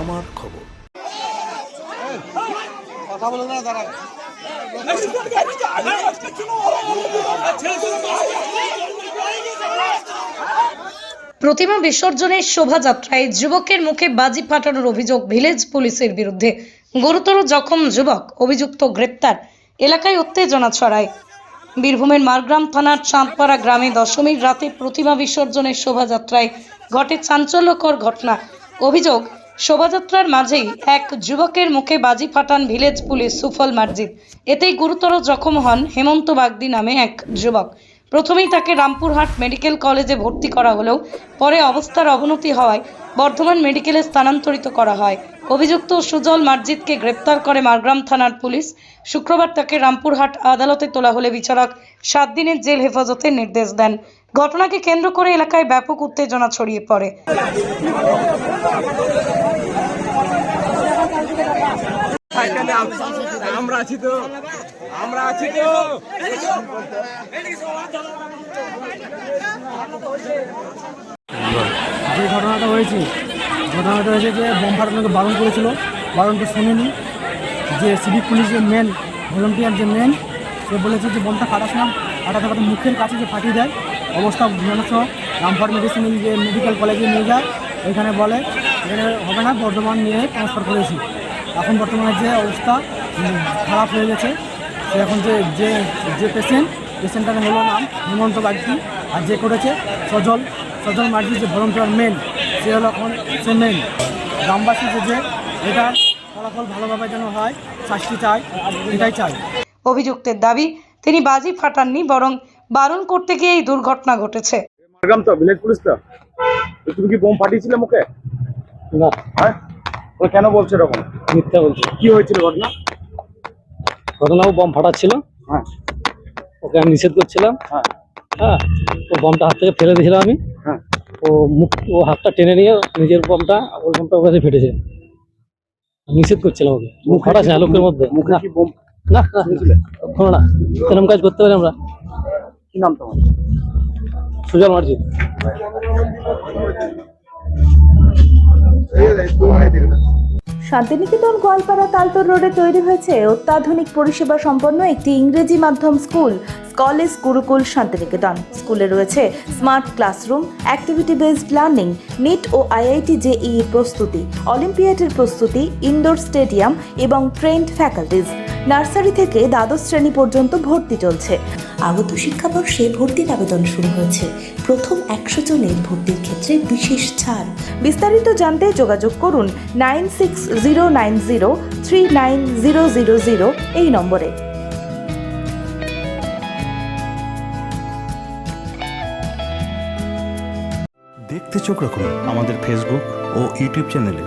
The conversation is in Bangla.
আমার খবর। প্রতিমা বিসর্জনের শোভাযাত্রায় যুবকের মুখে বাজি ফাটানোর অভিযোগ ভিলেজ পুলিশের বিরুদ্ধে। গুরুতর জখম যুবক অভিযুক্ত গ্রেপ্তার। এলাকায় উত্তেজনা ছড়ায়। বীরভূমের মারগ্রাম থানার চাঁদপাড়া গ্রামে দশমীর রাতে প্রতিমা বিসর্জনের শোভাযাত্রায় ঘটে চাঞ্চল্যকর ঘটনা। অভিযোগ শোভাযাত্রার মাঝেই এক যুবকের মুখে বাজি ফাটান ভিলেজ পুলিশ সুফল মার্জিদ এতেই গুরুতর জখম হন হেমন্ত বাগদি নামে এক যুবক। প্রথমেই তাকে রামপুরহাট মেডিকেল কলেজে ভর্তি করা হলেও পরে অবস্থার অবনতি হওয়ায় বর্ধমান মেডিকেলে স্থানান্তরিত করা হয়। অভিযুক্ত সুজল মার্জিদকে গ্রেপ্তার করে মারগ্রাম থানার পুলিশ। শুক্রবার তাকে রামপুরহাট আদালতে তোলা হলে বিচারক সাত দিনের জেল হেফাজতের নির্দেশ দেন। ঘটনাকে কেন্দ্র করে এলাকায় ব্যাপক উত্তেজনা ছড়িয়ে পড়ে। আমরা আছি তো। আমরা আছি তো। যে ঘটনাটা হয়েছে ঘটনাটা হয়েছে যে বোম ফাটানোকে বারণ করেছিল। বারণটা শোনেনি। যে সিভিক পুলিশের মেন ভলেন্টিয়ার যে মেন সে বলেছে যে বোমটা ফাটাস না ফাটাতে ফাটাতে মুখের কাছে যে ফাটিয়ে দেয়। অবস্থা মানুষ রামপুর মেডিসিন যে মেডিকেল কলেজে নিয়ে যায় ওইখানে বলে, এখানে হবে না, বর্ধমান নিয়ে ট্রান্সফার করেছি এখন বর্তমানে যে অবস্থা খারাপ হয়ে গেছে। সে এখন যে যে যে পেশেন্ট পেশেন্টটার হলো নাম হেমন্ত বাগদি, আর যে করেছে সজল। সজল মার্জি যে ভলন্টিয়ার মেন সে হলো এখন সে মেন গ্রামবাসী যে যে, এটা ফলাফল ভালোভাবে যেন হয়, শাস্তি চাই এটাই চাই অভিযুক্তের দাবি, তিনি বাজি ফাটাননি, বরং বারণ করতে গিয়ে এই দুর্ঘটনা ঘটেছে। মারগ্রাম তো ভিলেজ পুলিশ তো? তুমি কি বোম ফাটিয়েছিলে মুখে? না। হ্যাঁ? ও কেন বলছো এরকম? মিথ্যা বলছি। কি হয়েছিল ঘটনা? ঘটনাও বম ফাটাচ্ছিল। হ্যাঁ। ওকে আমি নিষেধ করছিলাম। হ্যাঁ। হ্যাঁ ও বমটা হাত থেকে ফেলে দিয়েছিলাম আমি। হ্যাঁ। ও মুখ ও হাতটা টেনে নিয়ে নিজের বমটা ওর বমটা ওর কাছে ফেটেছে। নিষেধ করছিলাম ওকে। মুখ ফাটাচ্ছে না লোকের মধ্যে। মুখে না। কি বোম না না। কোনো না। এরকম কাজ করতে পারি আমরা। কি নাম তোমার? সুজল মার্জি শান্তিনিকেতন গোয়ালপাড়া তালতর রোডে তৈরি হয়েছে অত্যাধুনিক পরিষেবা সম্পন্ন একটি ইংরেজি মাধ্যম স্কুল কলেজ গুরুকুল শান্তিনিকেতন। স্কুলে রয়েছে smart classroom activity based learning NEET ও আইআইটি জেইই প্রস্তুতি অলিম্পিয়াডের প্রস্তুতি ইনডোর স্টেডিয়াম এবং ট্রেন্ড ফ্যাকাল্টিজ নার্সারি থেকে দ্বাদশ শ্রেণি পর্যন্ত ভর্তি চলছে। আগত শিক্ষাবর্ষে ভর্তির আবেদন শুরু হয়েছে। প্রথম একশো জনের ভর্তির ক্ষেত্রে বিশেষ ছাড়। বিস্তারিত জানতে যোগাযোগ করুন nine six zero nine zero three nine zero zero zero এই নম্বরে। দেখতে চোখ রাখুন আমাদের ফেসবুক ও ইউটিউব চ্যানেলে